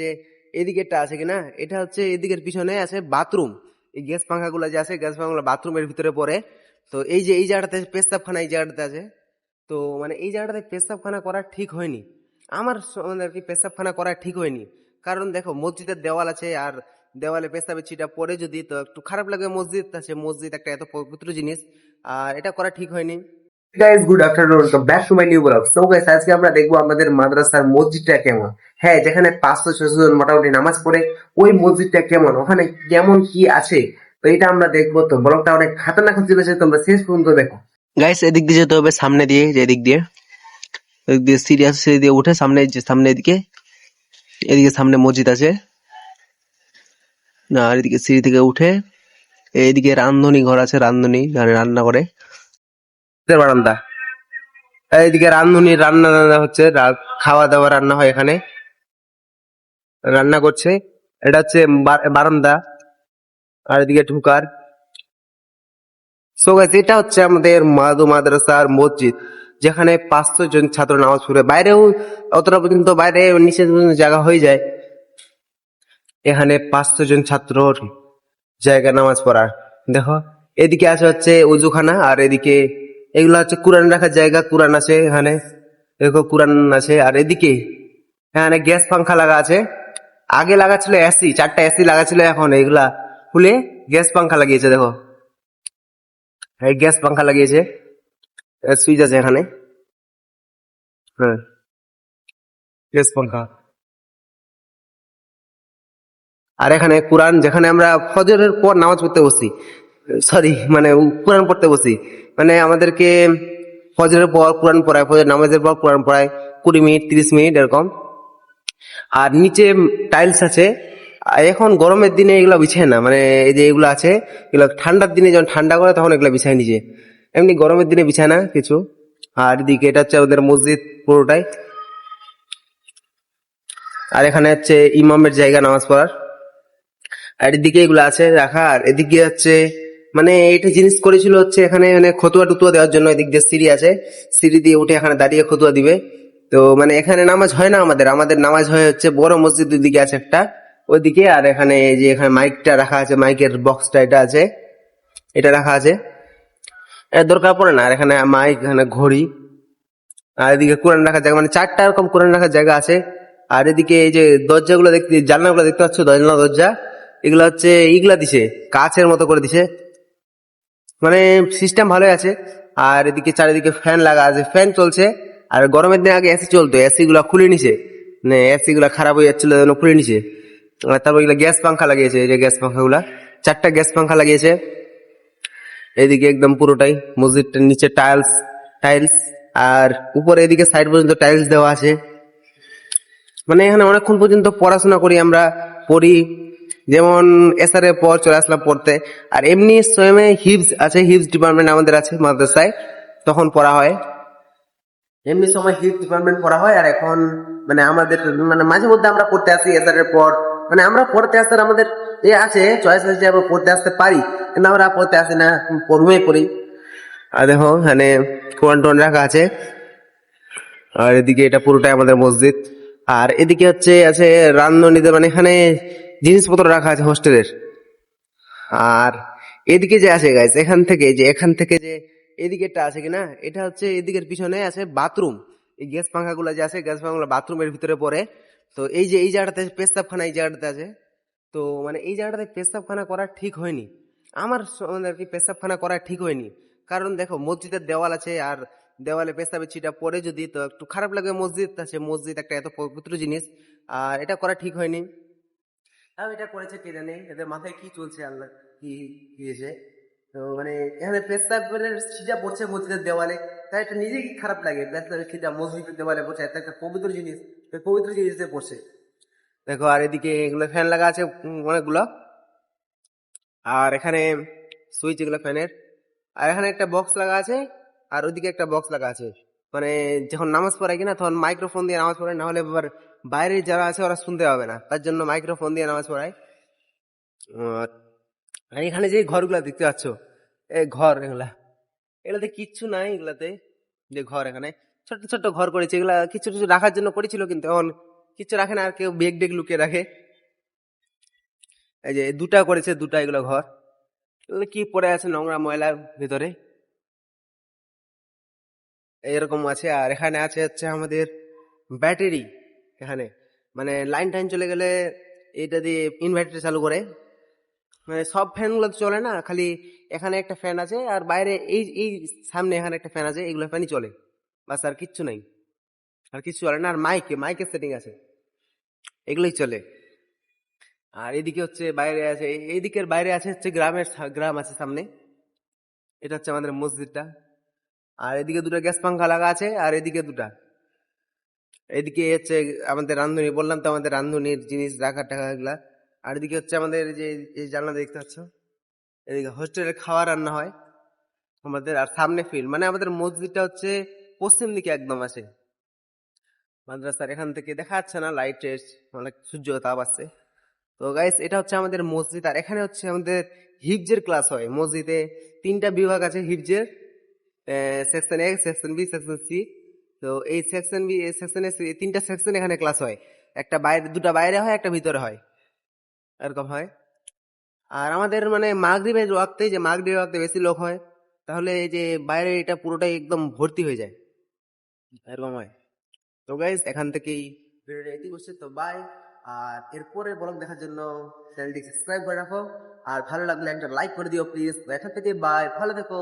যে এদিকেরটা আছে কিনা, এটা হচ্ছে এদিকের পিছনে আছে বাথরুম। এই গ্যাস পাঙ্খাগুলো যে আছে, গ্যাস পাঙ্খাগুলো বাথরুমের ভিতরে পড়ে। তো এই যে এই জায়গাটাতে পেস্তাবখানা এই জায়গাটাতে আছে। তো মানে এই জায়গাটাতে পেস্তাবখানা করা ঠিক হয়নি। আমার মানে আর কি পেস্তাবখানা করা ঠিক হয়নি। কারণ দেখো, মসজিদের দেওয়াল আছে আর দেওয়ালে পেস্তাবের ছিটা পড়ে যদি, তো একটু খারাপ লাগবে মসজিদ আছে। মসজিদ একটা এত পবিত্র জিনিস, আর এটা করা ঠিক হয়নি। Guys good afternoon welcome back to my new blog. So guys আজকে আমরা দেখব আমাদের মাদ্রাসার মসজিদটা কেমন? হ্যাঁ যেখানে পাঁচশো ছশো জন মোটামুটি নামাজ পড়ে, ওই মসজিদটা কেমন? ওখানে কেমন কি আছে? তো এটা আমরা দেখব। তো ব্লগটা অনেক খাতারনাক হচ্ছে বেশি তোমরা শেষ পর্যন্ত দেখো। গাইস এদিক দিয়ে যেতে হবে, সামনে দিয়ে, যে এদিক দিয়ে। এদিক দিয়ে আছে সিঁড়ি দিয়ে উঠে সামনে, যে সামনে এদিকে এদিকে সামনে মসজিদ আছে। না আর এদিকে সিঁড়ি থেকে উঠে এইদিকে রান্ধনি ঘর আছে, রান্ধনি মানে রান্না করে বারান্দা। এইদিকে রান্ধুনি, রান্না রান্না হচ্ছে খাওয়া দাওয়া রান্না হয় এখানে। রান্না করছে। এটা হচ্ছে বারান্দা। আর এদিকে ঢুকার। এটা হচ্ছে আমাদের মাদু মাদ্রাসার মসজিদ, যেখানে পাঁচশো জন ছাত্র নামাজ পড়ে। বাইরেও অতটা পর্যন্ত বাইরে নিচে জায়গা হয়ে যায়। এখানে পাঁচশো জন ছাত্রর জায়গা নামাজ পড়ার দেখো, এদিকে আছে হচ্ছে উজুখানা আর এদিকে এগুলো হচ্ছে কোরআন রাখার জায়গা, কোরআন আছে এখানে। দেখো, কোরআন আছে। আর এদিকে এখানে গ্যাস পাংখা লাগা আছে। আগে লাগা ছিল এসি চারটা এসি লাগা ছিল এখন এগুলা খুলে গ্যাস পাংখা লাগিয়েছে, দেখো। এই গ্যাস পাংখা লাগিয়েছে। সুইচ আছে এখানে। হ্যাঁ। গ্যাস পাংখা। আর এখানে কোরআন, যেখানে আমরা ফজরের পর নামাজ পড়তে বসি সরি মানে কোরআন পড়তে বসি মানে আমাদেরকে ফজরের পর কোরআন পড়ায় ফজর নামাজের পর কোরআন পড়ায়, কুড়ি মিনিট, তিরিশ মিনিট এরকম। আর নিচে টাইলস আছে। এখন গরমের দিনে এগুলো বিছায় না। মানে এই যে এগুলো আছে, এগুলো ঠান্ডার দিনে যখন ঠান্ডা করে তখন এগুলো বিছায় নিচে। এমনি গরমের দিনে বিছায় না কিছু। আর এদিকে এটা হচ্ছে ওদের মসজিদ পুরোটাই। আর এখানে হচ্ছে ইমামের জায়গা নামাজ পড়ার। আর এদিকে এগুলো আছে রাখা। আর এদিকে হচ্ছে মানে এটা জিনিস করেছিল হচ্ছে এখানে মানে খতুয়া টুতুয়া দেওয়ার জন্য এদিক দিয়ে সিঁড়ি আছে। সিঁড়ি দিয়ে উঠে এখানে দাঁড়িয়ে খতুয়া দিবে। তো মানে এখানে নামাজ হয় না আমাদের। আমাদের নামাজ হয় হচ্ছে বড় মসজিদ দিকে আছে একটা। ওইদিকে আর এখানে এই যে এখানে মাইকটা রাখা আছে, মাইকের বক্সটা এটা আছে। এটা রাখা আছে। এটা দরকার পড়ে না। আর এখানে মাইক, এখানে ঘড়ি। আর এদিকে কোরআন রাখার জায়গা মানে চারটা এরকম কোরআন রাখার জায়গা আছে। আর এদিকে এই যে দরজাগুলো দেখতে, জানলাগুলো দেখতে পাচ্ছ? দরজা দরজা। এগুলো হচ্ছে ইগুলা দিছে। কাছের মতো করে দিছে। মানে সিস্টেম ভালোই আছে। আর এদিকে চারিদিকে ফ্যান লাগা আছে। ফ্যান চলছে। আর গরমের দিনে আগে এসি চলতো। এসি গুলা খুলে নিছে। মানে এসি গুলা খারাপ হয়ে যাচ্ছিল জন্য খুলে নিছে। আর তারপর এগুলো গ্যাস পাংখা লাগিয়েছে। এই যে গ্যাস পাংখা গুলা চারটা গ্যাস পাংখা লাগিয়েছে। এদিকে একদম পুরোটাই মসজিদটার নিচে টাইলস টাইলস আর উপরে এদিকে সাইড পর্যন্ত টাইলস দেওয়া আছে। মানে এখানে অনেকক্ষণ পর্যন্ত পড়াশোনা করি আমরা, পড়ি। যেমন এসআর এর পর চলে আসলাম পড়তে। আর এমনি স্বয়মে হিপস আছে হিপস ডিপার্টমেন্ট আমাদের আছে মাদ্রাসায়, তখন পড়া হয়। এমনি সময় হিপস ডিপার্টমেন্ট পড়া হয়, আর এখন মানে আমাদের মানে মাঝে মধ্যে আমরা পড়তে আসি এসআর এর পর। মানে আমরা পড়তে আসার আমাদের এ আছে চয়েস আছে যে আমরা পড়তে আসতে পারি, কিন্তু আমরা পড়তে আসি না পড়ুই পড়ি। আর দেখো মানে কোরআন টোয়ান রাখা আছে। আর এদিকে এটা পুরোটাই আমাদের মসজিদ। আর এদিকে হচ্ছে, আছে রান্ধনীতে মানে এখানে জিনিসপত্র রাখা আছে হোস্টেলের। আর এদিকে যে আছে গাইস এখান থেকে যে, এখান থেকে যে এদিকেরটা আছে কিনা, এটা হচ্ছে এদিকের পিছনে আছে বাথরুম। এই গ্যাস পাঙ্খাগুলো যে আছে, গ্যাস পাঙ্খাগুলো বাথরুমের ভিতরে পড়ে। তো এই যে, এই জায়গাটাতে পেস্তাবখানা এই জায়গাটাতে আছে। তো মানে এই জায়গাটাতে পেস্তাবখানা করা ঠিক হয়নি। আমার মানে আর কি পেস্তাবখানা করা ঠিক হয়নি। কারণ দেখো, মসজিদের দেওয়াল আছে, আর দেওয়ালে পেস্তাবের ছিটা পড়ে যদি, তো একটু খারাপ লাগবে মসজিদ আছে মসজিদ একটা এত পবিত্র জিনিস, আর এটা করা ঠিক হয়নি। তাও এটা করেছে কে জানে? এদের মাথায় কি চলছে আল্লাহ? কি দিয়েছে তো মানে এখানে পেস্তাবের ছিটা পড়ছে মসজিদের দেওয়ালে। তাই এটা নিজেই খারাপ লাগে পেস্তাবের ছিটা মসজিদের দেওয়ালে পড়ছে। এত একটা পবিত্র জিনিস পবিত্র জিনিসে পড়ছে। দেখো, আর এদিকে এগুলো ফ্যান লাগা আছে অনেকগুলো। আর এখানে সুইচ এগুলো ফ্যানের। আর এখানে একটা বক্স লাগা আছে, আর ওইদিকে একটা বক্স লাগা আছে। মানে যখন নামাজ পড়ায় কিনা, তখন মাইক্রোফোন দিয়ে নামাজ পড়ায় না হলে এবার বাইরে যারা আছে ওরা শুনতে পাবে না। তার জন্য মাইক্রোফোন দিয়ে নামাজ পড়ায়। আর এখানে যে ঘরগুলা দেখতে পাচ্ছ এই ঘর এগুলা। এগুলাতে কিচ্ছু নাই এগুলাতে, যে ঘর এখানে। ছোট ছোট ঘর করেছে, এগুলা কিছু কিছু রাখার জন্য করেছিল, কিন্তু এখন কিছু রাখে না, আর কেউ বেগ ডেগ লুকিয়ে রাখে। এই যে দুটা করেছে, দুটা এগুলো ঘর। এগুলো কি পড়ে আছে, নোংরা ময়লা ভিতরে? এরকম আছে, আর এখানে আছে হচ্ছে আমাদের ব্যাটারি। এখানে। মানে লাইন টাইন চলে গেলে এটা দিয়ে ইনভার্টার চালু করে। মানে সব ফ্যানগুলো তো চলে না, খালি এখানে একটা ফ্যান আছে আর বাইরে এই এই সামনে এখানে একটা ফ্যান আছে এগুলো ফ্যানই চলে। বাস আর কিচ্ছু নাই। আর কিছু চলে না, আর মাইকে মাইকের সেটিং আছে। এগুলোই চলে। আর এদিকে হচ্ছে বাইরে আছে এই- এইদিকের বাইরে আছে হচ্ছে গ্রামের গ্রাম আছে সামনে। এটা হচ্ছে আমাদের মসজিদটা। আর এদিকে দুটো গ্যাস পাঙ্খা লাগা আছে, আর এদিকে দুটা। এদিকে হচ্ছে আমাদের রান্ধুনি, বললাম তো আমাদের রান্ধুনির জিনিস রাখা টাকা এগুলা। আর এদিকে হচ্ছে আমাদের যে এই জানলা দেখতে পাচ্ছ, এদিকে হোস্টেলে খাওয়া রান্না হয়। আমাদের আর সামনে ফিল্ড মানে আমাদের মসজিদটা হচ্ছে পশ্চিম দিকে একদম আছে। মাদ্রাসার এখান থেকে দেখা যাচ্ছে না লাইট অনেক সূর্য তাপ আসছে। তো গাইস এটা হচ্ছে আমাদের মসজিদ। আর এখানে হচ্ছে আমাদের হিফজের ক্লাস হয়। মসজিদে তিনটা বিভাগ আছে, হিফজের section A section B section C তো এই সেকশন বি, এই সেকশনে তিনটা সেকশন এখানে ক্লাস হয়। একটা বাইরে, দুটা বাইরে হয়, একটা ভিতরে হয়। এরকম হয়। আর আমাদের মানে মাগরিবের ওয়াক্তে, যে মাগরিবের ওয়াক্তে বেশি লোক হয়, তাহলে এই যে বাইরে এটা পুরোটাই একদম ভর্তি হয়ে যায়। এরকম হয়। তো গাইজ এখান থেকেই ভিডিওটা এটি করছে। তো বাই আর এরপরে ব্লগ দেখার জন্য চ্যানেলটি সাবস্ক্রাইব করে রাখো। আর ভালো লাগলে একটা লাইক করে দিও প্লিজ এখান থেকে বাই ভালো থেকো।